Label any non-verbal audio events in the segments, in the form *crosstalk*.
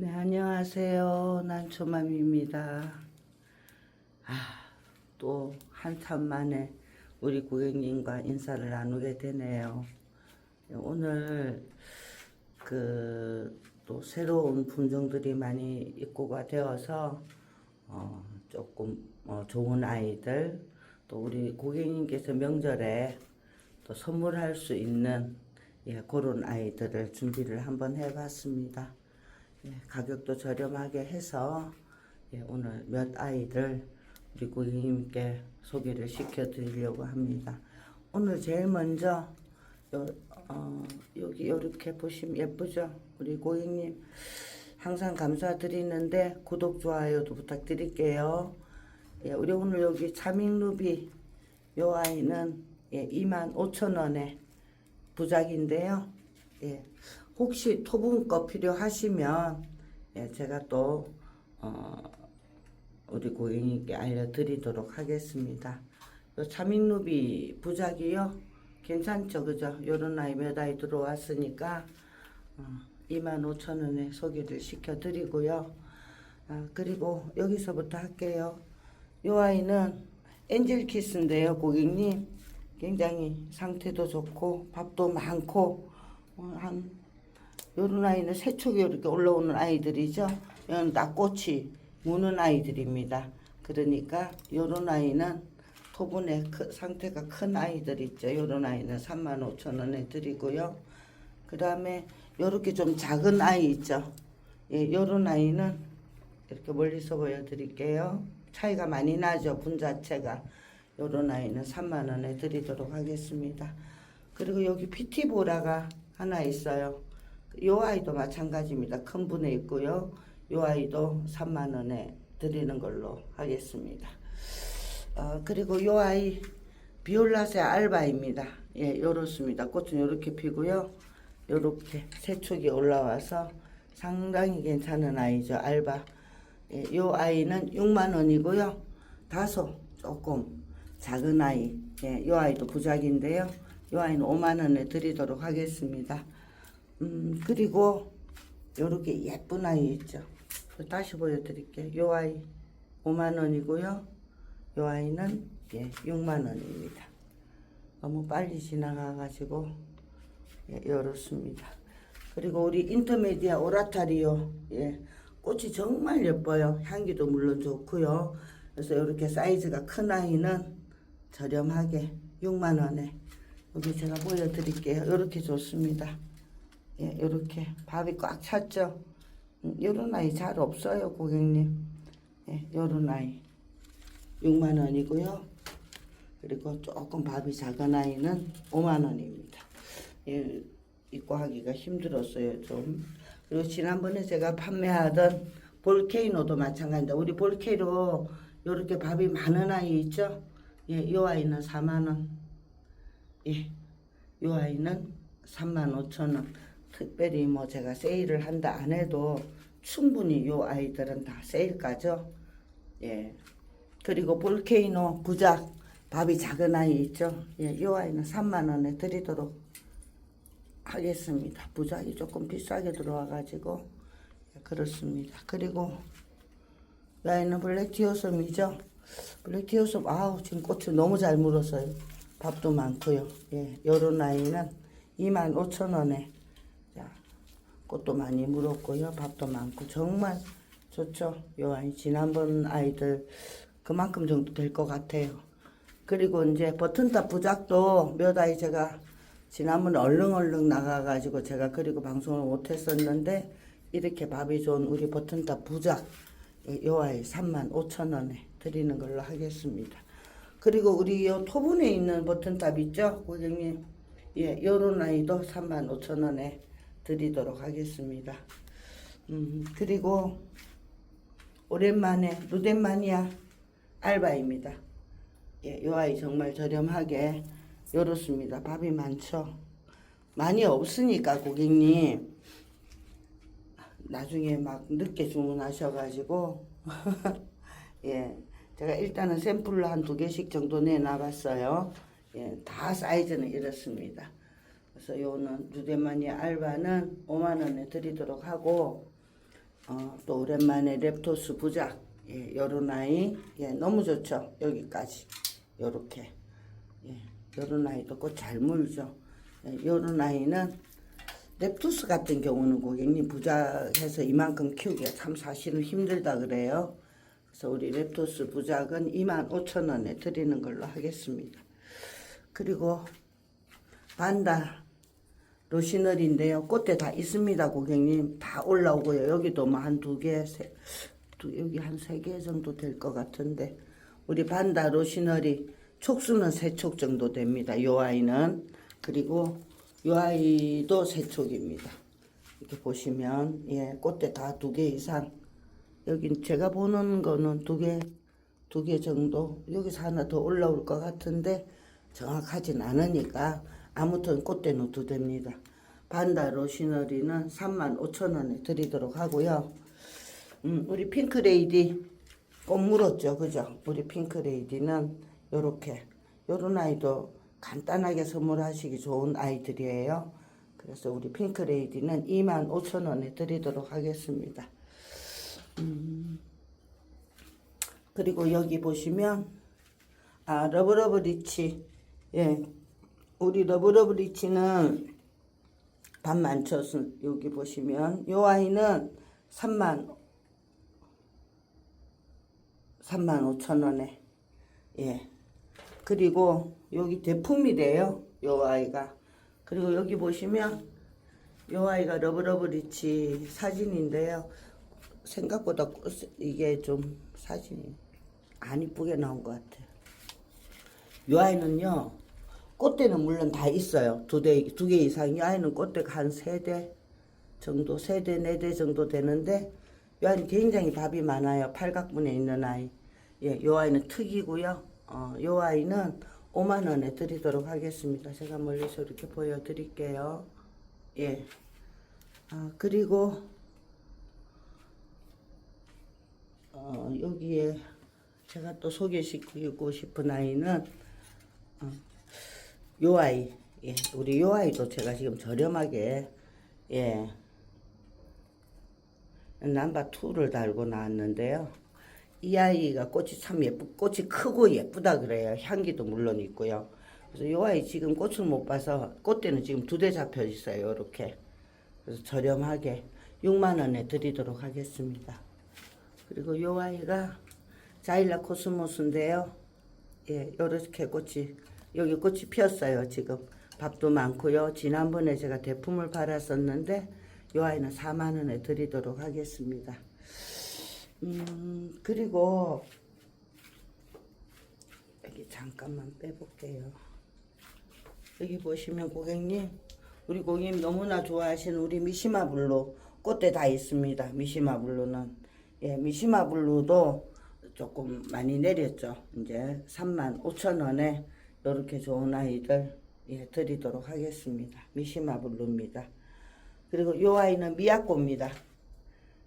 네, 안녕하세요. 난초맘입니다. 아, 또 한참 만에 우리 고객님과 인사를 나누게 되네요. 오늘 그 또 새로운 품종들이 많이 입고가 되어서 어, 조금 어, 좋은 아이들 또 우리 고객님께서 명절에 또 선물할 수 있는 예, 그런 아이들을 준비를 한번 해봤습니다. 예, 가격도 저렴하게 해서 예, 오늘 몇 아이들 우리 고객님께 소개를 시켜 드리려고 합니다. 오늘 제일 먼저 요, 어, 여기 이렇게 보시면 예쁘죠? 우리 고객님 항상 감사드리는데 구독 좋아요도 부탁드릴게요. 예, 우리 오늘 여기 차밍루비 요 아이는 예, 25,000원에 부작인데요. 예, 혹시 토분 거 필요하시면 예, 제가 또 어, 우리 고객님께 알려드리도록 하겠습니다. 요 차밍루비 부작이요. 괜찮죠, 그죠? 요런 아이 몇 아이 들어왔으니까 어, 25,000원에 소개를 시켜드리고요. 아, 그리고 여기서부터 할게요. 요 아이는 엔젤 키스인데요, 고객님. 굉장히 상태도 좋고 밥도 많고 어, 한 요런 아이는 세척이 이렇게 올라오는 아이들이죠. 이건 낙꽃이 무는 아이들입니다. 그러니까 요런 아이는 토분에 크, 상태가 큰 아이들 있죠. 요런 아이는 35,000원에 드리고요. 그 다음에 요렇게 좀 작은 아이 있죠. 예, 요런 아이는 이렇게 멀리서 보여드릴게요. 차이가 많이 나죠. 분 자체가. 요런 아이는 3만원에 드리도록 하겠습니다. 그리고 여기 피티보라가 하나 있어요. 요 아이도 마찬가지입니다. 큰 분에 있고요. 요 아이도 3만 원에 드리는 걸로 하겠습니다. 어, 그리고 요 아이 비올라세 알바입니다. 예, 요렇습니다. 꽃은 요렇게 피고요. 요렇게 새촉이 올라와서 상당히 괜찮은 아이죠. 알바. 예, 요 아이는 6만 원이고요. 다소 조금 작은 아이. 예, 요 아이도 부작인데요. 요 아이는 5만 원에 드리도록 하겠습니다. 음, 그리고 요렇게 예쁜 아이 있죠. 다시 보여드릴게요. 요 아이 5만 원이고요. 요 아이는 예, 6만 원입니다. 너무 빨리 지나가가지고 예, 이렇습니다. 그리고 우리 인터메디아 오라타리오 예, 꽃이 정말 예뻐요. 향기도 물론 좋고요. 그래서 이렇게 사이즈가 큰 아이는 저렴하게 6만 원에 여기 제가 보여드릴게요. 이렇게 좋습니다. 예, 이렇게 밥이 꽉 찼죠. 음, 요런 아이 잘 없어요, 고객님. 예, 요런 아이 6만 원이고요. 그리고 조금 밥이 작은 아이는 5만 원입니다. 예, 입고 하기가 힘들었어요, 좀. 그리고 지난번에 제가 판매하던 볼케이노도 마찬가지입니다. 우리 볼케이노 요렇게 밥이 많은 아이 있죠? 예, 요 아이는 4만 원. 예, 요 아이는 3만 5천 원. 특별히 뭐 제가 세일을 한다 안 해도 충분히 요 아이들은 다 세일가죠. 예. 그리고 볼케이노 부작 밥이 작은 아이 있죠. 예, 요 아이는 3만 원에 드리도록 하겠습니다. 부작이 조금 비싸게 들어와가지고 예, 그렇습니다. 그리고 이 아이는 블랙 티오섬이죠. 블랙 티오섬 아우 지금 꽃을 너무 잘 물었어요. 밥도 많고요. 예, 요런 아이는 2만 5천 원에 자, 꽃도 많이 물었고요. 밥도 많고 정말 좋죠. 요 아이 지난번 아이들 그만큼 정도 될 것 같아요. 그리고 이제 버튼탑 부작도 몇 아이 제가 지난번에 얼렁얼렁 나가가지고 제가 그리고 방송을 못했었는데 이렇게 밥이 좋은 우리 버튼탑 부작 예, 요 아이 3만 5천 원에 드리는 걸로 하겠습니다. 그리고 우리 요 토분에 있는 버튼탑 있죠 고객님 예 요런 아이도 3만 5천 원에 드리도록 하겠습니다. 음 그리고 오랜만에 루덴마니아 알바입니다. 예, 요 아이 정말 저렴하게 요렇습니다. 밥이 많죠. 많이 없으니까 고객님 나중에 막 늦게 주문하셔가지고 *laughs* 예, 제가 일단은 샘플로 한 두 개씩 정도 내놔봤어요. 예, 다 사이즈는 이렇습니다. 그래서 요는 루데마니아 알바는 5만 원에 드리도록 하고 어, 또 오랜만에 랩토스 부작 예, 요런 아이 예, 너무 좋죠. 여기까지. 요렇게. 예, 요런 아이도 꽃 잘 물죠. 예, 요런 아이는 랩투스 같은 경우는 고객님 부작해서 이만큼 키우기가 참 사실은 힘들다 그래요. 그래서 우리 랩토스 부작은 25,000원에 드리는 걸로 하겠습니다. 그리고 반다 로시널인데요. 꽃대 다 있습니다, 고객님. 다 올라오고요. 여기도 뭐 한 두 개, 세, 두, 여기 한 세 개 정도 될 것 같은데. 우리 반다 로시널이 촉수는 세 촉 정도 됩니다. 요 아이는. 그리고 요 아이도 세 촉입니다. 이렇게 보시면, 예, 꽃대 다 두 개 이상. 여긴 제가 보는 거는 두 개, 두 개 정도. 여기서 하나 더 올라올 것 같은데, 정확하진 않으니까 아무튼 꽃대는 두 대입니다. 반다 로시너리는 35,000원에 드리도록 하고요. 음, 우리 핑크레이디 꽃 물었죠. 그죠? 우리 핑크레이디는 요렇게 요런 아이도 간단하게 선물하시기 좋은 아이들이에요. 그래서 우리 핑크레이디는 25,000원에 드리도록 하겠습니다. 음, 그리고 여기 보시면 아 러브러브 리치 예 우리 러브러브 리치는 반만 쳐서 여기 보시면 요 아이는 3만 3만 5천 원에. 예. 그리고 여기 대품이래요 요 아이가. 그리고 여기 보시면 요 아이가 러브러브 리치 사진인데요. 생각보다 꽃- 이게 좀 사진이 안 이쁘게 나온 것 같아요. 요 아이는요 꽃대는 물론 다 있어요. 두 대 두 개 이상 이 아이는 꽃대가 한 세 대 정도 세 대 네 대 정도 되는데 요 아이는 굉장히 밥이 많아요. 팔각분에 있는 아이. 예요 아이는 특이고요. 어요 아이는 5만 원에 드리도록 하겠습니다. 제가 멀리서 이렇게 보여드릴게요. 예. 아, 그리고 어, 여기에 제가 또 소개시키고 싶은 아이는 어, 요 아이 예, 우리 요 아이도 제가 지금 저렴하게 예 남바 2를 달고 나왔는데요. 이 아이가 꽃이 참 예쁘, 꽃이 크고 예쁘다 그래요. 향기도 물론 있고요. 그래서 요 아이 지금 꽃을 못 봐서 꽃대는 지금 두 대 잡혀 있어요. 이렇게. 그래서 저렴하게 6만 원에 드리도록 하겠습니다. 그리고 요 아이가 자일라 코스모스인데요. 예, 요렇게 꽃이 여기 꽃이 피었어요. 지금 밥도 많고요. 지난번에 제가 대품을 팔았었는데 요 아이는 4만 원에 드리도록 하겠습니다. 음, 그리고 여기 잠깐만 빼볼게요. 여기 보시면 고객님, 우리 고객님 너무나 좋아하시는 우리 미시마 블루 꽃대 다 있습니다. 미시마 블루는 예, 미시마 블루도 조금 많이 내렸죠. 이제 3만 5천 원에 이렇게 좋은 아이들 예, 드리도록 하겠습니다. 미시마 블루입니다. 그리고 요 아이는 미야꼬입니다.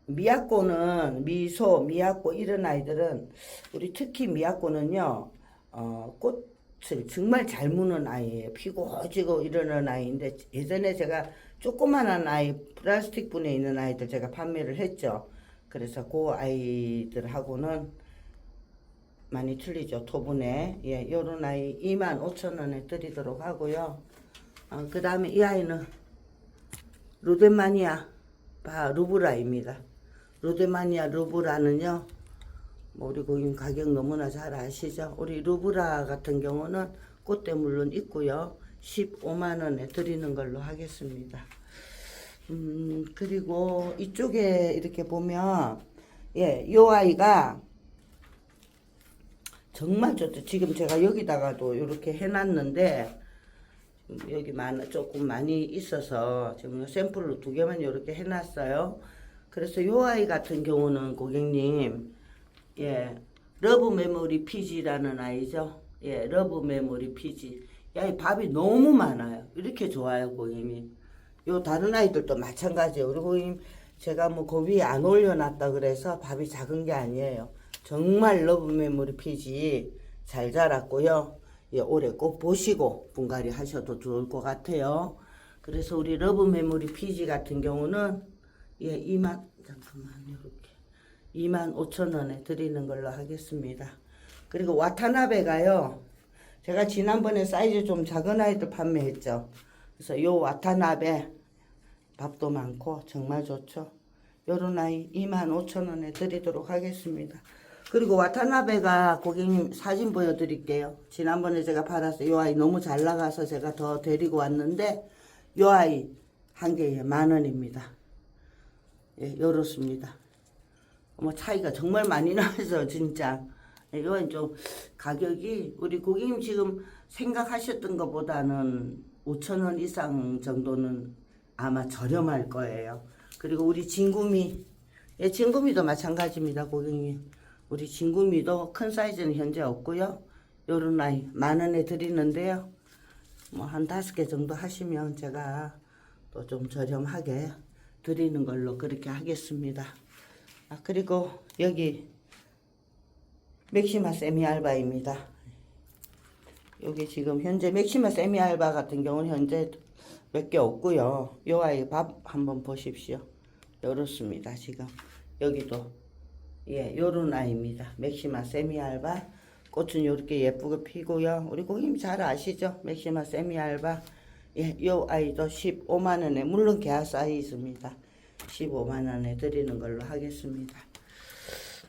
미야꼬는 미소, 미야꼬 이런 아이들은 우리 특히 미야꼬는요 어, 꽃을 정말 잘 무는 아이예요. 피고 지고 이러는 아이인데 예전에 제가 조그만한 아이 플라스틱 분에 있는 아이들 제가 판매를 했죠. 그래서 그 아이들하고는 많이 틀리죠. 토분에 예, 요런 아이 2만 5천 원에 드리도록 하고요. 어, 그 다음에 이 아이는 루데마니아 바 루브라입니다. 루데마니아 루브라는요. 뭐 우리 고객님 가격 너무나 잘 아시죠? 우리 루브라 같은 경우는 꽃대 물론 있고요. 15만 원에 드리는 걸로 하겠습니다. 음, 그리고 이쪽에 이렇게 보면 예, 요 아이가 정말 좋죠. 지금 제가 여기다가도 이렇게 해놨는데 여기 많아 조금 많이 있어서 지금 샘플로 두 개만 이렇게 해놨어요. 그래서 요 아이 같은 경우는 고객님 예 러브 메모리 피지라는 아이죠. 예 러브 메모리 피지. 야이 밥이 너무 많아요. 이렇게 좋아요 고객님. 요 다른 아이들도 마찬가지예요. 고객님 제가 뭐그 위에 안 올려놨다 그래서 밥이 작은 게 아니에요. 정말 러브 메모리 피지 잘 자랐고요. 예, 올해 꼭 보시고 분갈이 하셔도 좋을 것 같아요. 그래서 우리 러브 메모리 피지 같은 경우는 예, 2만 잠깐만 이렇게 2만 5천 원에 드리는 걸로 하겠습니다. 그리고 와타나베가요. 제가 지난번에 사이즈 좀 작은 아이들 판매했죠. 그래서 요 와타나베 밥도 많고 정말 좋죠. 요런 아이 2만 5천 원에 드리도록 하겠습니다. 그리고 와타나베가 고객님 사진 보여드릴게요. 지난번에 제가 받았어요. 요 아이 너무 잘 나가서 제가 더 데리고 왔는데 요 아이 한 개에 만 원입니다. 예, 요렇습니다. 뭐 차이가 정말 많이 *laughs* 나서 진짜 예, 이건 좀 가격이 우리 고객님 지금 생각하셨던 것보다는 5천 원 이상 정도는 아마 저렴할 거예요. 그리고 우리 진구미 예, 진구미도 마찬가지입니다, 고객님. 우리 진구미도 큰 사이즈는 현재 없고요. 요런 아이 만 원에 드리는데요. 뭐 한 다섯 개 정도 하시면 제가 또 좀 저렴하게 드리는 걸로 그렇게 하겠습니다. 아, 그리고 여기 맥시마 세미 알바입니다. 여기 지금 현재 맥시마 세미 알바 같은 경우는 현재 몇 개 없고요. 요 아이 밥 한번 보십시오. 요렇습니다. 지금 여기도 예, 요런 아이입니다. 맥시마 세미 알바 꽃은 요렇게 예쁘게 피고요. 우리 고객님 잘 아시죠? 맥시마 세미 알바 예, 요 아이도 15만 원에 물론 개화 사이즈입니다. 15만 원에 드리는 걸로 하겠습니다.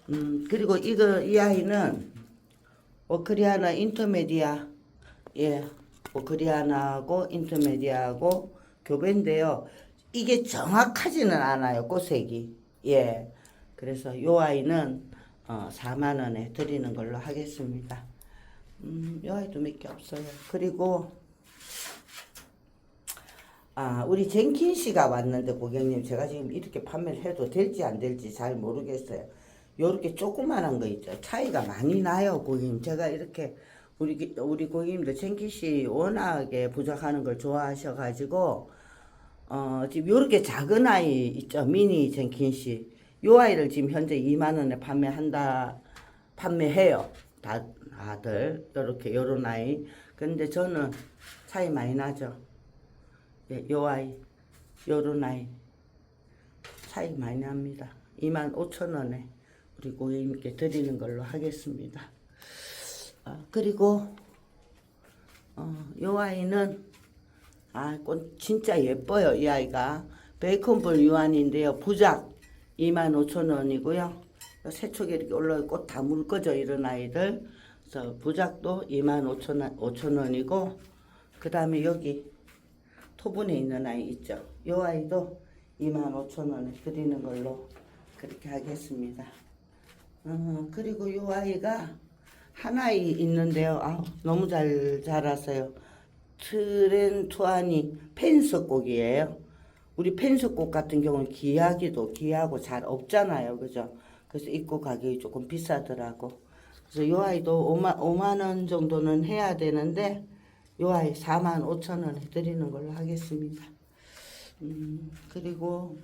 음, 그리고 이거 이 아이는 오크리아나 인터메디아 예, 오크리아나하고 인터메디아하고 교배인데요. 이게 정확하지는 않아요. 꽃색이. 예. 그래서 요 아이는 어, 4만 원에 드리는 걸로 하겠습니다. 음, 요 아이도 몇 개 없어요. 그리고 아, 우리 젠킨 씨가 왔는데 고객님 제가 지금 이렇게 판매를 해도 될지 안 될지 잘 모르겠어요. 요렇게 조그만한 거 있죠. 차이가 많이 나요, 고객님. 제가 이렇게 우리 기- 우리 고객님도 젠킨 씨 워낙에 부작하는 걸 좋아하셔 가지고 어, 지금 요렇게 작은 아이 있죠. 미니 젠킨 씨. 요 아이를 지금 현재 2만 원에 판매한다 판매해요. 다 다들 요렇게 요런 아이. 근데 저는 차이 많이 나죠. 예, 요 아이, 요런 아이 차이 많이 납니다. 2만 5천 원에 우리 고객님께 드리는 걸로 하겠습니다. 아, 그리고 어, 요 아이는 아, 꽃 진짜 예뻐요. 이 아이가 베이컨볼 유한인데요. 부작 2만 5천 원이고요. 세촉에 이렇게 올라가 꽃다 물거져 이런 아이들. 그래서 부작도 2만 5천 원, 5천 원이고 그 다음에 여기 토분에 있는 아이 있죠. 요 아이도 2만 5천 원에 드리는 걸로 그렇게 하겠습니다. 어, 그리고 요 아이가 한 아이 있는데요. 아, 너무 잘 자랐어요. 트렌투아니 펜스꽃이에요. 우리 펜스꽃 같은 경우는 귀하기도 귀하고 잘 없잖아요. 그죠? 그래서 입고 가격이 조금 비싸더라고. 그래서 요 아이도 5만, 5만 원 정도는 해야 되는데 요 아이 4만 5천 원에 드리는 걸로 하겠습니다. 음, 그리고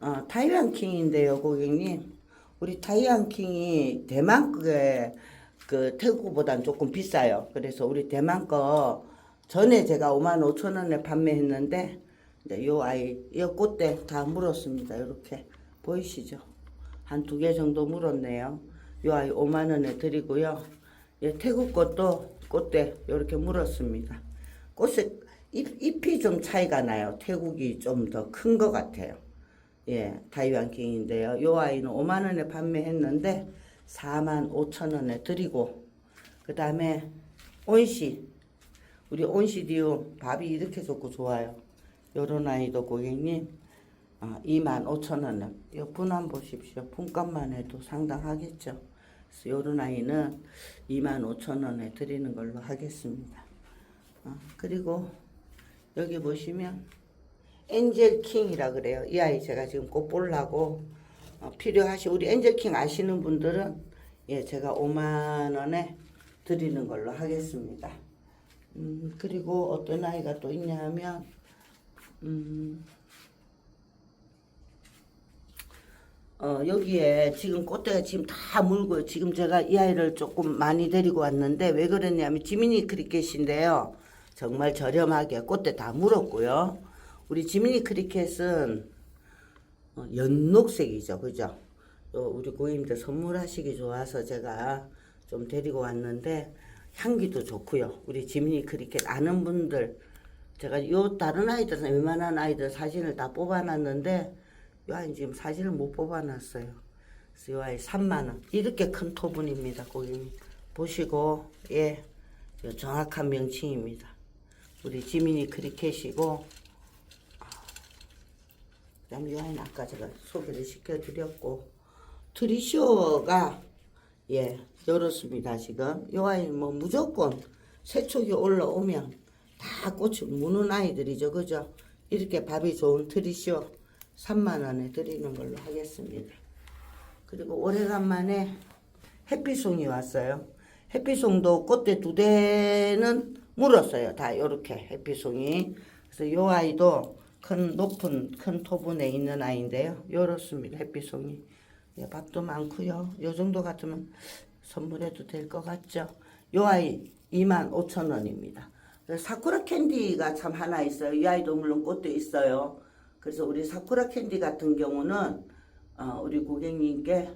어, 타이완 킹인데요, 고객님. 우리 타이완 킹이 대만 거에 그 태국보단 조금 비싸요. 그래서 우리 대만 거 전에 제가 5만 5천 원에 판매했는데 이제 요 아이 이 꽃대 다 물었습니다. 이렇게 보이시죠? 한 두 개 정도 물었네요. 요 아이 5만 원에 드리고요. 예, 태국 것도 꽃대 이렇게 물었습니다. 꽃의 잎, 잎이 좀 차이가 나요. 태국이 좀 더 큰 것 같아요. 예, 타이완 킹인데요. 요 아이는 5만 원에 판매했는데 4만 5천 원에 드리고 그 다음에 온시 우리 온시디움 밥이 이렇게 좋고 좋아요. 요런 아이도 고객님 어, 2만 5천 원에 이 분함 보십시오. 분값만 해도 상당하겠죠. 요런 아이는 2만 5천 원에 드리는 걸로 하겠습니다. 어, 그리고 여기 보시면 엔젤 킹이라 그래요. 이 아이 제가 지금 꼭 보려고 어, 필요하시 우리 엔젤 킹 아시는 분들은 예 제가 5만 원에 드리는 걸로 하겠습니다. 음 그리고 어떤 아이가 또 있냐면 음. 어, 여기에 지금 꽃대가 지금 다 물고요. 지금 제가 이 아이를 조금 많이 데리고 왔는데 왜 그랬냐면 지미니 크리켓인데요. 정말 저렴하게 꽃대 다 물었고요. 우리 지미니 크리켓은 어, 연녹색이죠. 그죠? 요 우리 고객님들 선물하시기 좋아서 제가 좀 데리고 왔는데 향기도 좋고요. 우리 지민이 크리켓 아는 분들 제가 요 다른 아이들은 웬만한 아이들 사진을 다 뽑아놨는데 요 아이 지금 사진을 못 뽑아놨어요. 그래서 요 아이 3만 원. 이렇게 큰 토분입니다, 고객님. 보시고 예, 요 정확한 명칭입니다. 우리 지민이 크리켓이고 그 다음에 요 아이는 아까 제가 소개를 시켜드렸고 트리쇼가 예 열었습니다 지금 요 아이는 뭐 무조건 세촉이 올라오면 다 꽃을 무는 아이들이죠. 그죠? 이렇게 밥이 좋은 트리쇼 3만원에 드리는 걸로 하겠습니다. 그리고 오래간만에 햇빛송이 왔어요. 햇빛송도 꽃대 두 대는 물었어요. 다 요렇게 햇빛송이. 그래서 요 아이도 큰 높은 큰 토분에 있는 아이인데요. 요렇습니다 햇빛송이. 예, 밥도 많고요. 요 정도 같으면 선물해도 될 것 같죠. 요 아이 2만 5천 원입니다. 사쿠라 캔디가 참 하나 있어요. 이 아이도 물론 꽃도 있어요. 그래서 우리 사쿠라 캔디 같은 경우는 어, 우리 고객님께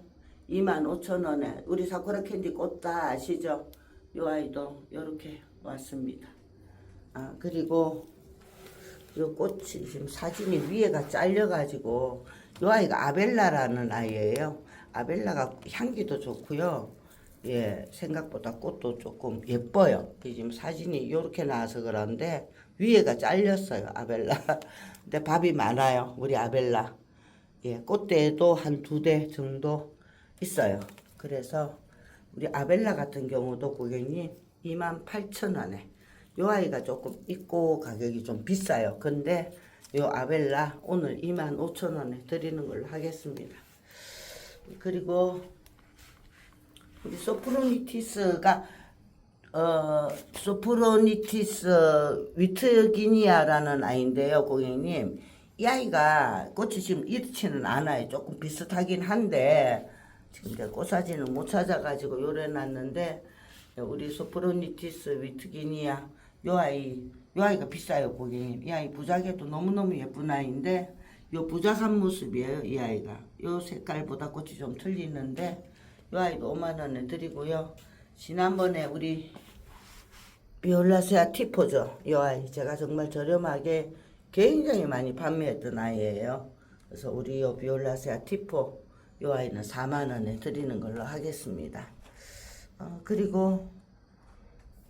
2만 5천 원에 우리 사쿠라 캔디 꽃 다 아시죠? 요 아이도 이렇게 왔습니다. 아 그리고 요 꽃이 지금 사진이 위에가 잘려가지고 요 아이가 아벨라라는 아이예요. 아벨라가 향기도 좋고요. 예, 생각보다 꽃도 조금 예뻐요. 이 지금 사진이 이렇게 나와서 그런데 위에가 잘렸어요. 아벨라. *laughs* 근데 밥이 많아요. 우리 아벨라. 예, 꽃대도 한 두 대 정도 있어요. 그래서 우리 아벨라 같은 경우도 고객님 28,000원에 요 아이가 조금 있고 가격이 좀 비싸요. 근데 요 아벨라 오늘 25,000원에 드리는 걸로 하겠습니다. 그리고 우리 소프로니티스가 어 소프로니티스 위트기니아라는 아이인데요, 고객님. 이 아이가 꽃이 지금 이렇지는 않아요. 조금 비슷하긴 한데 지금 제가 꽃 사진을 못 찾아가지고 요래 놨는데 우리 소프로니티스 위트기니아 요 아이 요 아이가 비싸요 고객님 이 아이 부작에도 너무너무 예쁜 아이인데 요 부작한 모습이에요 이 아이가 요 색깔보다 꽃이 좀 틀리는데 요 아이도 5만원에 드리고요. 지난번에 우리 비올라세아 티포죠. 요 아이 제가 정말 저렴하게 굉장히 많이 판매했던 아이예요. 그래서 우리 요 비올라세아 티포 요 아이는 4만원에 드리는 걸로 하겠습니다. 어, 그리고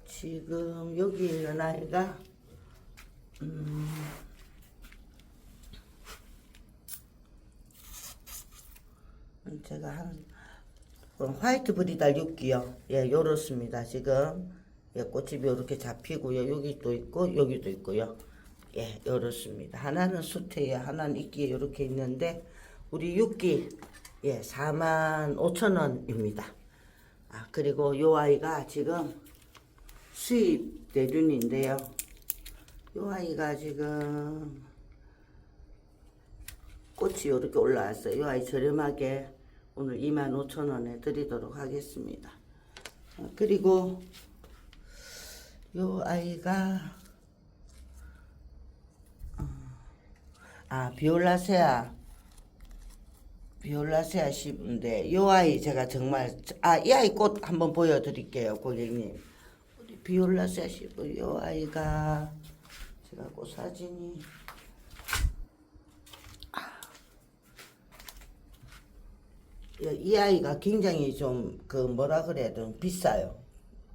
지금 여기 있는 아이가 음, 제가 한 그럼 화이트 브리달 6기요. 예, 요렇습니다. 지금 예, 꽃이 이렇게 잡히고요. 여기 또 있고 여기도 있고요. 예, 요렇습니다. 하나는 수태에 하나는 이끼에 이렇게 있는데 우리 6기 예, 4만 5천 원입니다. 아, 그리고 요 아이가 지금 수입 대륜인데요. 요 아이가 지금 꽃이 이렇게 올라왔어요. 요 아이 저렴하게 오늘 25,000원에 드리도록 하겠습니다. 어, 그리고 요 아이가 어, 아 비올라세아 비올라세아 씨인데 요 아이 제가 정말 아 이 아이 꽃 한번 보여드릴게요 고객님 우리 비올라세아 씨고 요 아이가 제가 꽃 사진이 이- 이 아이가 굉장히 좀 그 뭐라 그래야 좀 비싸요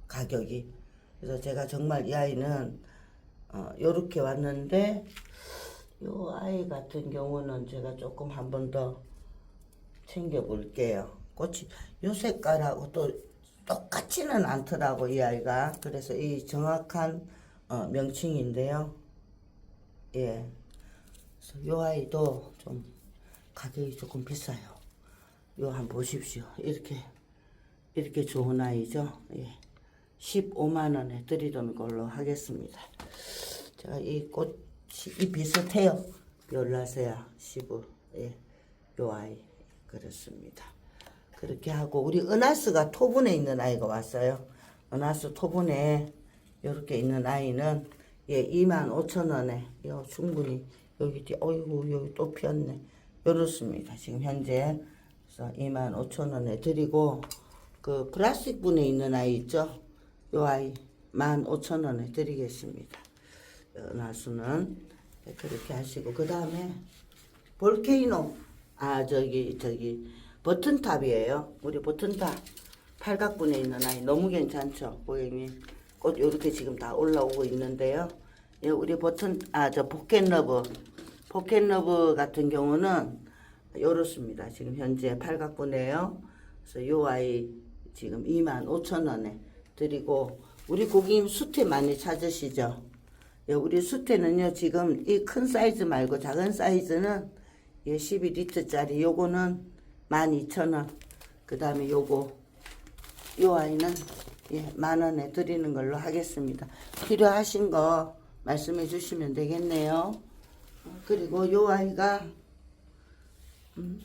가격이. 그래서 제가 정말 이 아이는 어 요렇게 왔는데 요 아이 같은 경우는 제가 조금 한 번 더 챙겨 볼게요. 꽃이 요 색깔하고 또 똑같지는 않더라고 이 아이가. 그래서 이 정확한 어, 명칭인데요. 예. 그래서 요 아이도 좀 가격이 조금 비싸요 요 한번 보십시오. 이렇게 이렇게 좋은 아이죠. 예. 15만 원에 드리는 걸로 하겠습니다. 제가 이 꽃이 이 비슷해요. 열라세야 15. 예. 요 아이 그렇습니다. 그렇게 하고 우리 은하스가 토분에 있는 아이가 왔어요. 은하스 토분에 이렇게 있는 아이는 예 2만 5천 원에 요 충분히 여기 뒤 어이구 여기 또 피었네. 요렇습니다. 지금 현재 그래서 25,000원에 드리고 그 플라스틱 분에 있는 아이 있죠? 요 아이 15,000원에 드리겠습니다. 나수는 그렇게 하시고 그 다음에 볼케이노 아 저기 저기 버튼탑이에요. 우리 버튼탑 팔각분에 있는 아이 너무 괜찮죠, 고객님. 꽃 이렇게 지금 다 올라오고 있는데요. 예, 우리 버튼 아 저 포켓러브 포켓러브 같은 경우는 요렇습니다. 지금 현재 팔각분이에요. 그래서 요 아이 지금 25,000원에 드리고 우리 고객님 수태 많이 찾으시죠? 예, 우리 수태는요 지금 이 큰 사이즈 말고 작은 사이즈는 예, 12리터짜리 요거는 12,000원 그 다음에 요거 요 아이는 예, 만 원에 드리는 걸로 하겠습니다. 필요하신 거 말씀해 주시면 되겠네요. 어, 그리고 요 아이가 음,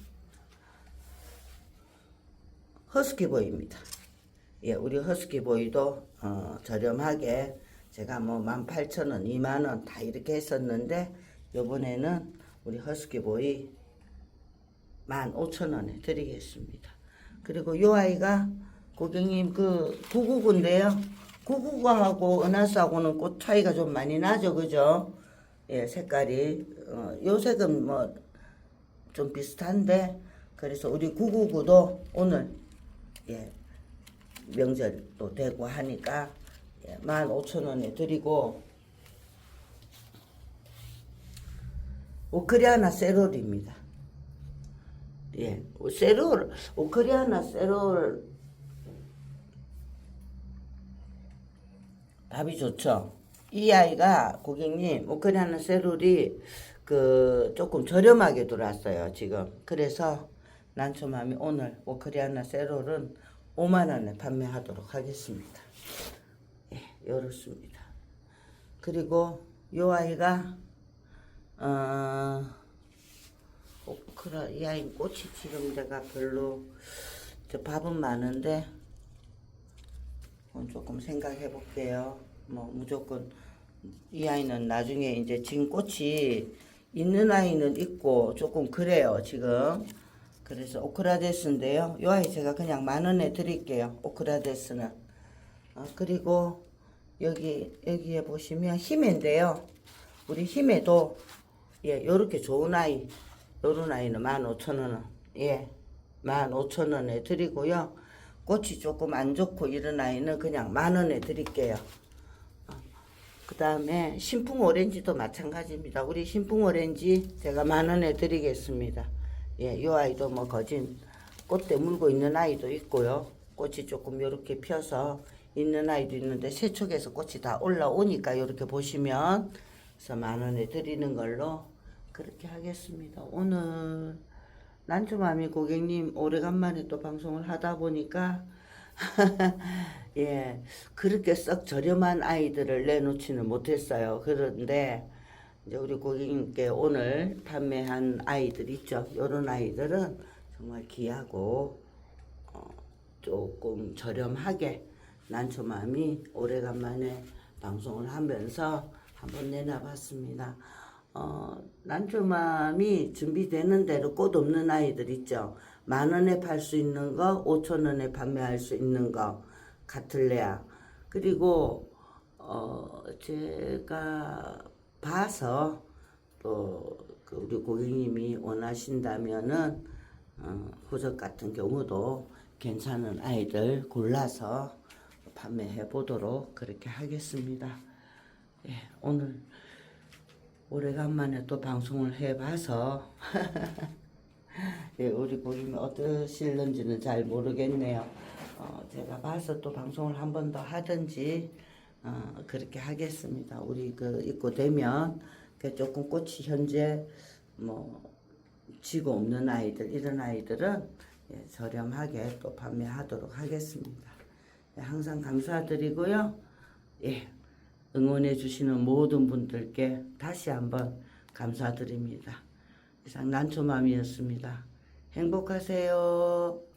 허스키 보입니다. 예, 우리 허스키 보이도 어, 저렴하게 제가 뭐 18,000원, 2만원 다 이렇게 했었는데 요번에는 우리 허스키 보이 15,000원에 드리겠습니다. 그리고 요 아이가 고객님 그 999인데요. 999하고 은하수하고는 꽃 차이가 좀 많이 나죠. 그죠? 예, 색깔이 어, 요 색은 뭐 좀 비슷한데 그래서 우리 999도 오늘 예, 명절도 되고 하니까 예, 15,000원에 드리고 오크리아나 세롤입니다. 예, 세롤 오크리아나 세롤 밥이 좋죠. 이 아이가 고객님 오크리아나 세롤이 그 조금 저렴하게 들어왔어요 지금. 그래서 난초맘이 오늘 오크리아나 세롤은 5만 원에 판매하도록 하겠습니다. 예, 이렇습니다. 그리고 요 아이가 어, 오크라 이 아이 꽃이 지금 제가 별로 저 밥은 많은데 조금 생각해 볼게요. 뭐 무조건 이 아이는 나중에 이제 지금 꽃이 있는 아이는 있고 조금 그래요 지금. 그래서 오크라데스인데요. 이 아이 제가 그냥 만 원에 드릴게요. 오크라데스는. 어, 그리고 여기 여기에 보시면 히메인데요. 우리 히메도 예 요렇게 좋은 아이 요런 아이는 만 오천 원. 예. 만 오천 원에 드리고요. 꽃이 조금 안 좋고 이런 아이는 그냥 만 원에 드릴게요. 그 다음에 신풍 오렌지도 마찬가지입니다. 우리 신풍 오렌지 제가 만 원에 드리겠습니다. 예, 이 아이도 뭐 거진 꽃대 물고 있는 아이도 있고요. 꽃이 조금 이렇게 펴서 있는 아이도 있는데 세촉에서 꽃이 다 올라오니까 이렇게 보시면 그래서 만 원에 드리는 걸로 그렇게 하겠습니다. 오늘 난초마미 고객님 오래간만에 또 방송을 하다 보니까 *laughs* 예 그렇게 썩 저렴한 아이들을 내놓지는 못했어요. 그런데 이제 우리 고객님께 오늘 판매한 아이들 있죠. 요런 아이들은 정말 귀하고 어, 조금 저렴하게 난초맘이 오래간만에 방송을 하면서 한번 내놔봤습니다. 어, 난초맘이 준비되는 대로 꽃 없는 아이들 있죠. 만 원에 팔 수 있는 거, 오천 원에 판매할 수 있는 거, 카틀레아. 그리고, 어, 제가 봐서 또, 그 우리 고객님이 원하신다면은, 어, 후적 같은 경우도 괜찮은 아이들 골라서 판매해 보도록 그렇게 하겠습니다. 예, 오늘 오래간만에 또 방송을 해봐서 *laughs* 예, 우리 고객님 어떠실는지는 잘 모르겠네요. 어, 제가 봐서 또 방송을 한 번 더 하든지 어, 그렇게 하겠습니다. 우리 그 입고 되면 그 조금 꽃이 현재 뭐 지고 없는 아이들 이런 아이들은 예, 저렴하게 또 판매하도록 하겠습니다. 예, 항상 감사드리고요. 예, 응원해 주시는 모든 분들께 다시 한번 감사드립니다. 이상 난초맘이었습니다. 행복하세요.